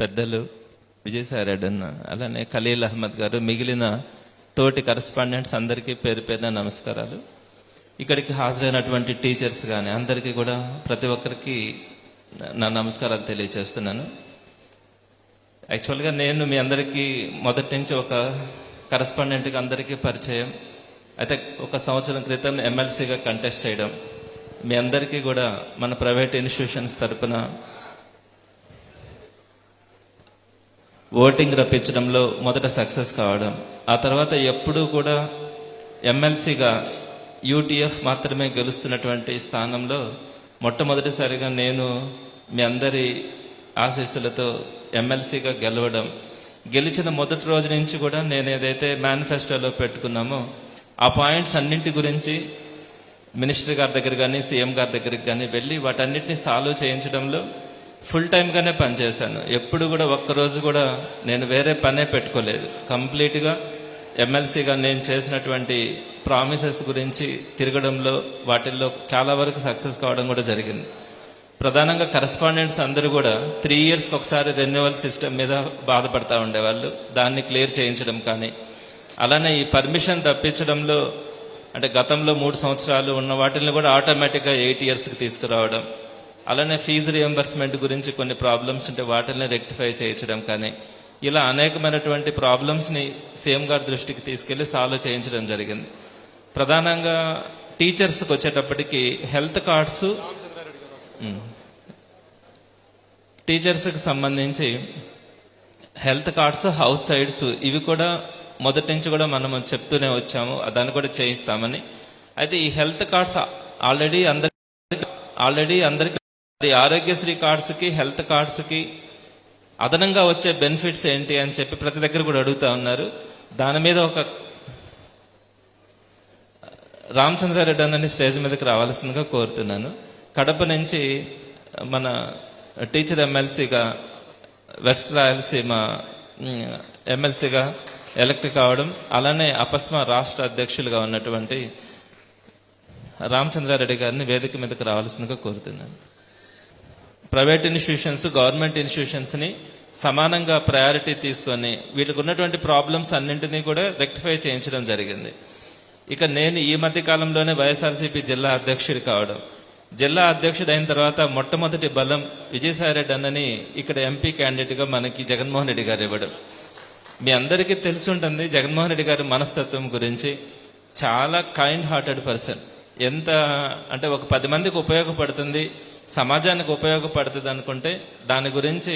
పెద్దలు విజయసాయి అన్న అలానే ఖలీల్ అహ్మద్ గారు మిగిలిన తోటి కరస్పాండెంట్స్ అందరికీ పేరు పేరున నమస్కారాలు. ఇక్కడికి హాజరైనటువంటి టీచర్స్ కానీ అందరికీ కూడా ప్రతి ఒక్కరికి నా నమస్కారాలు తెలియజేస్తున్నాను యాక్చువల్గా నేను మీ అందరికీ మొదటి నుంచి ఒక కరస్పాండెంట్గా అందరికీ పరిచయం. అయితే ఒక సంవత్సరం క్రితం ఎమ్మెల్సీగా కంటెస్ట్ చేయడం. మీ అందరికీ కూడా మన ప్రైవేట్ ఇన్స్టిట్యూషన్స్ తరపున ఓటింగ్ రప్పించడంలో మొదట సక్సెస్ కావడం ఆ తర్వాత ఎప్పుడూ కూడా ఎమ్మెల్సీగా యూటీఎఫ్ మాత్రమే గెలుస్తున్నటువంటి స్థానంలో మొట్టమొదటిసారిగా నేను మీ అందరి ఆశీస్సులతో ఎమ్మెల్సీగా గెలవడం. గెలిచిన మొదటి రోజు నుంచి కూడా నేను ఏదైతే మేనిఫెస్టోలో పెట్టుకున్నామో ఆ పాయింట్స్ అన్నింటి గురించి మినిస్టర్ గారి దగ్గర కానీ సీఎం గారి దగ్గరికి కానీ వెళ్ళి వాటన్నిటిని సాల్వ్ చేయించడంలో ఫుల్ టైంగానే పనిచేశాను ఎప్పుడు కూడా ఒక్కరోజు కూడా నేను వేరే పనే పెట్టుకోలేదు. కంప్లీట్గా ఎమ్మెల్సీగా నేను చేసినటువంటి ప్రామిసెస్ గురించి తిరగడంలో వాటిల్లో చాలా వరకు సక్సెస్ కావడం కూడా జరిగింది. ప్రధానంగా కరస్పాండెంట్స్ అందరూ కూడా త్రీ ఇయర్స్కి ఒకసారి రెన్యువల్ సిస్టమ్ మీద బాధపడతా ఉండేవాళ్ళు. దాన్ని క్లియర్ చేయించడం కానీ అలానే ఈ పర్మిషన్ తప్పించడంలో అంటే గతంలో మూడు సంవత్సరాలు ఉన్న వాటిని కూడా ఆటోమేటిక్గా ఎయిట్ ఇయర్స్కి తీసుకురావడం అలానే ఫీజు రియంబర్స్మెంట్ గురించి కొన్ని ప్రాబ్లమ్స్ ఉంటే వాటిని రెక్టిఫై చేయించడం కానీ ఇలా అనేకమైనటువంటి ప్రాబ్లమ్స్ని సీఎం గారి దృష్టికి తీసుకెళ్ళి సాల్వ్ చేయించడం జరిగింది. ప్రధానంగా టీచర్స్కి వచ్చేటప్పటికి హెల్త్ కార్డ్స్ టీచర్స్కి సంబంధించి హెల్త్ కార్డ్స్ హౌస్ సైడ్స్ ఇవి కూడా మొదటి నుంచి కూడా మనం చెప్తూనే వచ్చాము. దాన్ని కూడా చేయిస్తామని. అయితే ఈ హెల్త్ కార్డ్స్ ఆల్రెడీ అందరికి ఆల్రెడీ అందరికి అది ఆరోగ్యశ్రీ కార్డ్స్కి హెల్త్ కార్డ్స్కి అదనంగా వచ్చే బెనిఫిట్స్ ఏంటి అని చెప్పి ప్రతి దగ్గర కూడా అడుగుతా ఉన్నారు. దాని మీద ఒక రామచంద్రారెడ్డి అన్నని స్టేజ్ మీదకి రావాల్సిందిగా కోరుతున్నాను. కడప నుంచి మన టీచర్ ఎమ్మెల్సీగా వెస్ట్ రాయలసీమ ఎమ్మెల్సీగా ఎలక్ట్ కావడం అలానే అపస్మ రాష్ట్ర అధ్యక్షులుగా ఉన్నటువంటి రామచంద్రారెడ్డి గారిని వేదిక మీదకి రావాల్సిందిగా కోరుతున్నాను. ప్రైవేట్ ఇన్స్టిట్యూషన్స్ గవర్నమెంట్ ఇన్స్టిట్యూషన్స్ని సమానంగా ప్రయారిటీ తీసుకొని వీటికి ఉన్నటువంటి ప్రాబ్లమ్స్ అన్నింటినీ కూడా రెక్టిఫై చేయించడం జరిగింది. ఇక నేను ఈ మధ్య కాలంలోనే వైఎస్ఆర్సీపీ జిల్లా అధ్యక్షుడు కావడం. జిల్లా అధ్యక్షుడు అయిన తర్వాత మొట్టమొదటి బలం విజయసాయిరెడ్డి అన్నని ఇక్కడ ఎంపీ క్యాండిడేట్గా మనకి జగన్మోహన్ రెడ్డి గారు ఇవ్వడం. మీ అందరికీ తెలిసి ఉంటుంది జగన్మోహన్ రెడ్డి గారి మనస్తత్వం గురించి. చాలా కైండ్ హార్టెడ్ పర్సన్ ఎంత అంటే ఒక పది మందికి ఉపయోగపడుతుంది. సమాజానికి ఉపయోగపడుతుంది అనుకుంటే దాని గురించి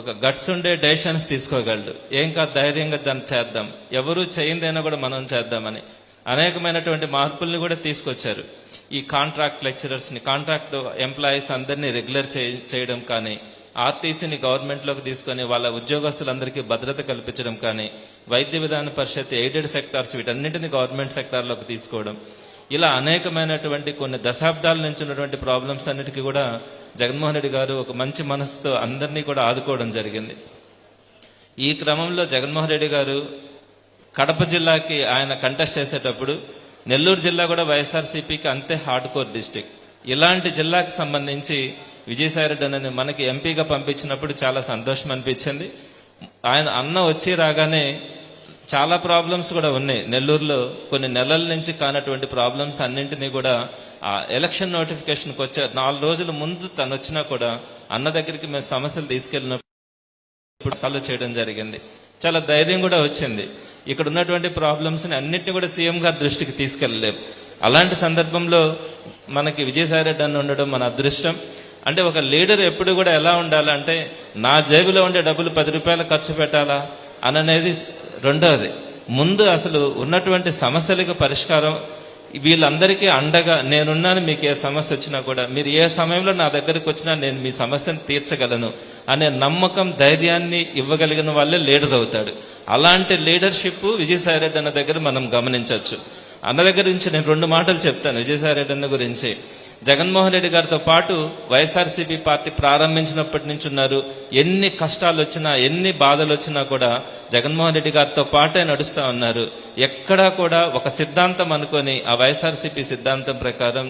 ఒక గట్స్ ఉండే డెసిషన్స్ తీసుకోగలడు. ఏం కాదు ధైర్యంగా దాన్ని చేద్దాం. ఎవరు చేయిందైనా కూడా మనం చేద్దామని. అనేకమైనటువంటి మార్పుల్ని కూడా తీసుకొచ్చారు. ఈ కాంట్రాక్ట్ లెక్చరర్స్ని కాంట్రాక్ట్ ఎంప్లాయీస్ అందరినీ రెగ్యులర్ చేయడం కానీ ఆర్టీసీని గవర్నమెంట్లోకి తీసుకొని వాళ్ళ ఉద్యోగస్తులందరికీ భద్రత కల్పించడం కానీ వైద్య విధాన పరిషత్ ఎయిడెడ్ సెక్టార్స్ వీటన్నింటినీ గవర్నమెంట్ సెక్టార్లోకి తీసుకోవడం ఇలా అనేకమైనటువంటి కొన్ని దశాబ్దాల నుంచి ఉన్నటువంటి ప్రాబ్లమ్స్ అన్నిటికీ కూడా జగన్మోహన్ రెడ్డి గారు ఒక మంచి మనసుతో అందరినీ కూడా ఆదుకోవడం జరిగింది. ఈ క్రమంలో జగన్మోహన్ రెడ్డి గారు కడప జిల్లాకి ఆయన కంటెస్ట్ చేసేటప్పుడు నెల్లూరు జిల్లా కూడా వైఎస్ఆర్సీపీకి అంతే హార్డ్ కోర్ డిస్టిక్ ఇలాంటి జిల్లాకు సంబంధించి విజయసాయిరెడ్డి అని మనకి ఎంపీగా పంపించినప్పుడు చాలా సంతోషం అనిపించింది. ఆయన అన్న వచ్చి రాగానే చాలా ప్రాబ్లమ్స్ కూడా ఉన్నాయి. నెల్లూరులో కొన్ని నెలల నుంచి కానటువంటి ప్రాబ్లమ్స్ అన్నింటినీ కూడా ఆ ఎలక్షన్ నోటిఫికేషన్కి వచ్చే నాలుగు రోజుల ముందు తను వచ్చినా కూడా అన్న దగ్గరికి మేము సమస్యలు తీసుకెళ్ళినప్పుడు సాల్వ్ చేయడం జరిగింది. చాలా ధైర్యం కూడా వచ్చింది. ఇక్కడ ఉన్నటువంటి ప్రాబ్లమ్స్ని అన్నింటినీ కూడా సీఎం గారి దృష్టికి తీసుకెళ్ళలేం. అలాంటి సందర్భంలో మనకి విజయసాయి రెడ్డి అని ఉండడం మన అదృష్టం. అంటే ఒక లీడర్ ఎప్పుడు కూడా ఎలా ఉండాలంటే నా జేబులో ఉండే డబ్బులు పది రూపాయలు ఖర్చు పెట్టాలా? అననేది రెండవది ముందు అసలు ఉన్నటువంటి సమస్యలకు పరిష్కారం వీళ్ళందరికీ అండగా నేనున్నాను మీకు ఏ సమస్య వచ్చినా కూడా మీరు ఏ సమయంలో నా దగ్గరికి వచ్చినా నేను మీ సమస్యను తీర్చగలను అనే నమ్మకం ధైర్యాన్ని ఇవ్వగలిగిన వాళ్ళే లీడర్ అవుతాడు. అలాంటి లీడర్షిప్ విజయసాయిరెడ్డి అన్న దగ్గర మనం గమనించవచ్చు. అన్న దగ్గర నుంచి నేను రెండు మాటలు చెప్తాను విజయసాయిరెడ్డి అన్న గురించి. జగన్మోహన్ రెడ్డి గారితో పాటు వైఎస్ఆర్సీపీ పార్టీ ప్రారంభించినప్పటి నుంచి ఉన్నారు. ఎన్ని కష్టాలు వచ్చినా ఎన్ని బాధలు వచ్చినా కూడా జగన్మోహన్ రెడ్డి గారితో పాటే నడుస్తా ఉన్నారు. ఎక్కడా కూడా ఒక సిద్ధాంతం అనుకొని ఆ వైఎస్ఆర్సీపీ సిద్ధాంతం ప్రకారం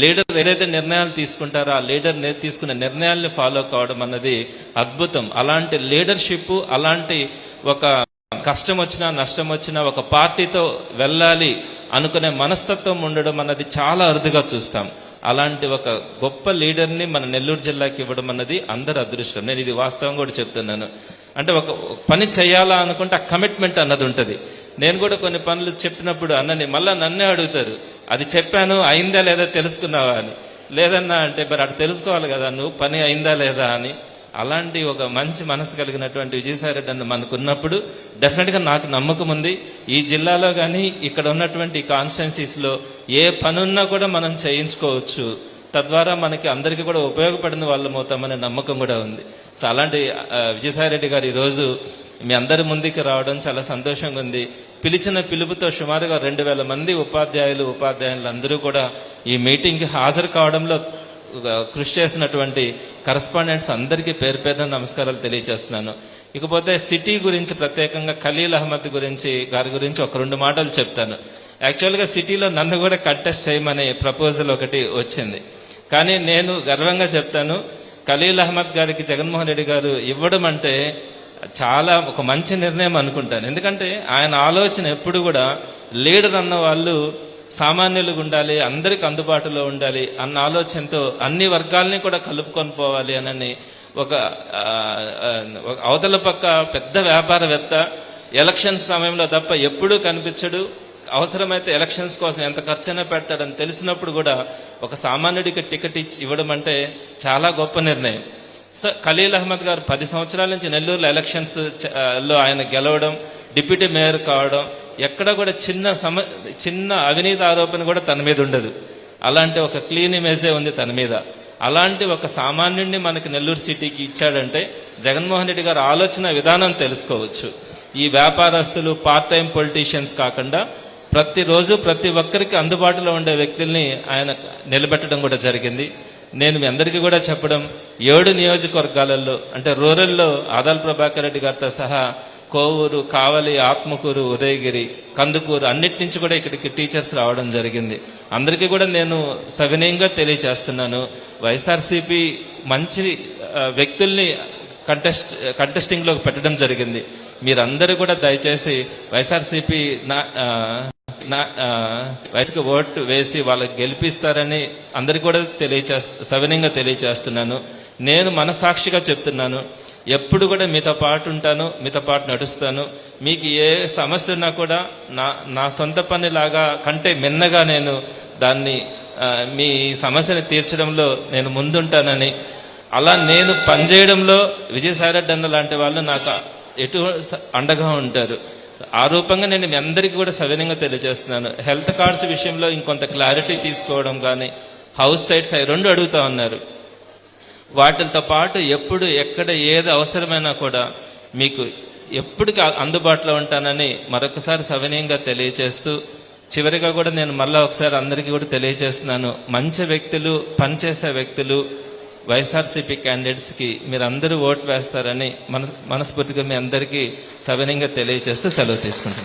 లీడర్ ఏదైతే నిర్ణయాలు తీసుకుంటారో ఆ లీడర్ తీసుకున్న నిర్ణయాల్ని ఫాలో కావడం అన్నది అద్భుతం. అలాంటి లీడర్షిప్ అలాంటి ఒక కష్టం వచ్చినా నష్టం వచ్చినా ఒక పార్టీతో వెళ్ళాలి అనుకునే మనస్తత్వం ఉండడం అన్నది చాలా అరుదుగా చూస్తాం. అలాంటి ఒక గొప్ప లీడర్ని మన నెల్లూరు జిల్లాకి ఇవ్వడం అన్నది అందరి అదృష్టం. నేను ఇది వాస్తవం కూడా చెప్తున్నాను. అంటే ఒక పని చేయాలా అనుకుంటే ఆ కమిట్మెంట్ అన్నది ఉంటుంది. నేను కూడా కొన్ని పనులు చెప్పినప్పుడు అన్నని మళ్ళీ నన్నే అడుగుతారు. అది చెప్పాను అయిందా లేదా తెలుసుకున్నావా అని. లేదన్నా అంటే మరి అటు తెలుసుకోవాలి కదా నువ్వు పని అయిందా లేదా అని. అలాంటి ఒక మంచి మనసు కలిగినటువంటి విజయసాయి రెడ్డి అన్న మనకు ఉన్నప్పుడు నాకు నమ్మకం ఉంది. ఈ జిల్లాలో కానీ ఇక్కడ ఉన్నటువంటి కాన్స్టెన్సీస్లో ఏ పనున్నా కూడా మనం చేయించుకోవచ్చు. తద్వారా మనకి అందరికీ కూడా ఉపయోగపడిన వాళ్ళం అవుతామనే నమ్మకం కూడా ఉంది. సో అలాంటి విజయసాయిరెడ్డి విజయసాయి రెడ్డి గారు ఈరోజు మీ అందరి ముందుకు రావడం చాలా సంతోషంగా ఉంది. పిలిచిన పిలుపుతో సుమారుగా రెండు వేల మంది ఉపాధ్యాయులు ఉపాధ్యాయులు అందరూ కూడా ఈ మీటింగ్కి హాజరు కావడంలో కృషి చేసినటువంటి కరస్పాండెంట్స్ అందరికీ పేరు పేరున నమస్కారాలు తెలియజేస్తున్నాను ఇకపోతే సిటీ గురించి ప్రత్యేకంగా ఖలీల్ అహ్మద్ గురించి గారి గురించి ఒక రెండు మాటలు చెప్తాను. యాక్చువల్గా సిటీలో నన్ను కూడా కంటెస్ట్ చేయమని ప్రపోజల్ ఒకటి వచ్చింది. కానీ నేను గర్వంగా చెప్తాను ఖలీల్ అహ్మద్ గారికి జగన్మోహన్ రెడ్డి గారు ఇవ్వడం అంటే చాలా ఒక మంచి నిర్ణయం అనుకుంటాను. ఎందుకంటే ఆయన ఆలోచన ఎప్పుడు కూడా లీడర్ అన్న వాళ్ళు సామాన్యులుగా ఉండాలి అందరికి అందుబాటులో ఉండాలి అన్న ఆలోచనతో అన్ని వర్గాల్ని కూడా కలుపుకొని పోవాలి అనని ఒక అవతల పక్క పెద్ద వ్యాపారవేత్త ఎలక్షన్స్ సమయంలో తప్ప ఎప్పుడూ కనిపించడు. అవసరమైతే ఎలక్షన్స్ కోసం ఎంత ఖర్చైనా పెడతాడని తెలిసినప్పుడు కూడా ఒక సామాన్యుడికి టికెట్ ఇచ్చి ఇవ్వడం అంటే చాలా గొప్ప నిర్ణయం. సో ఖలీల్ అహ్మద్ గారు పది సంవత్సరాల నుంచి నెల్లూరులో ఎలక్షన్స్లో ఆయన గెలవడం డిప్యూటీ మేయర్ కావడం ఎక్కడ కూడా చిన్న సమ చిన్న అవినీతి ఆరోపణ కూడా తన మీద ఉండదు. అలాంటి ఒక క్లీన్ ఇమేజే ఉంది తన మీద. అలాంటి ఒక సామాన్యుడిని మనకి నెల్లూరు సిటీకి ఇచ్చాడంటే జగన్మోహన్ రెడ్డి గారు ఆలోచన విధానం తెలుసుకోవచ్చు. ఈ వ్యాపారస్తులు పార్ట్ టైం పొలిటీషియన్స్ కాకుండా ప్రతిరోజు ప్రతి ఒక్కరికి అందుబాటులో ఉండే వ్యక్తుల్ని ఆయన నిలబెట్టడం కూడా జరిగింది. నేను మీ అందరికీ కూడా చెప్పడం ఏడు నియోజకవర్గాలలో అంటే రూరల్లో ఆదాల్ ప్రభాకర్ రెడ్డి గారితో సహా కోవూరు కావలి ఆత్మకూరు ఉదయగిరి కందుకూరు అన్నిటి నుంచి కూడా ఇక్కడికి టీచర్స్ రావడం జరిగింది. అందరికీ కూడా నేను సవినయంగా తెలియజేస్తున్నాను. వైఎస్ఆర్సీపీ మంచి వ్యక్తుల్ని కంటెస్ట్ కంటెస్టింగ్లోకి పెట్టడం జరిగింది. మీరందరూ కూడా దయచేసి వైఎస్ఆర్సీపీ నా నా వయసుకు ఓటు వేసి వాళ్ళకి గెలిపిస్తారని అందరికి కూడా తెలియచేస్త సవినయంగా తెలియచేస్తున్నాను. నేను మనసాక్షిగా చెప్తున్నాను. ఎప్పుడు కూడా మీతో పాటు ఉంటాను మీతో పాటు నడుస్తాను. మీకు ఏ సమస్య ఉన్నా కూడా నా నా సొంత పనిలాగా కంటే మిన్నగా నేను దాన్ని మీ సమస్యని తీర్చడంలో నేను ముందుంటానని అలా నేను పనిచేయడంలో విజయసాయిరెడ్డి అన్న లాంటి వాళ్ళు నాకు ఎటు అండగా ఉంటారు. ఆ రూపంగా నేను మీ అందరికీ కూడా సవినంగా తెలియజేస్తున్నాను. హెల్త్ కార్డ్స్ విషయంలో ఇంకొంత క్లారిటీ తీసుకోవడం కానీ హౌస్ సైట్స్ అవి రెండు అడుగుతా ఉన్నారు. వాటితో పాటు ఎప్పుడు ఎక్కడ ఏది అవసరమైనా కూడా మీకు ఎప్పటికీ అందుబాటులో ఉంటానని మరొకసారి సవినయంగా తెలియజేస్తూ చివరిగా కూడా నేను మళ్ళీ ఒకసారి అందరికీ కూడా తెలియజేస్తున్నాను మంచి వ్యక్తులు పనిచేసే వ్యక్తులు వైఎస్ఆర్సీపీ క్యాండిడేట్స్కి మీరు అందరూ ఓటు వేస్తారని మన మనస్ఫూర్తిగా మీ అందరికీ సవినయంగా తెలియజేస్తూ సెలవు తీసుకుంటాను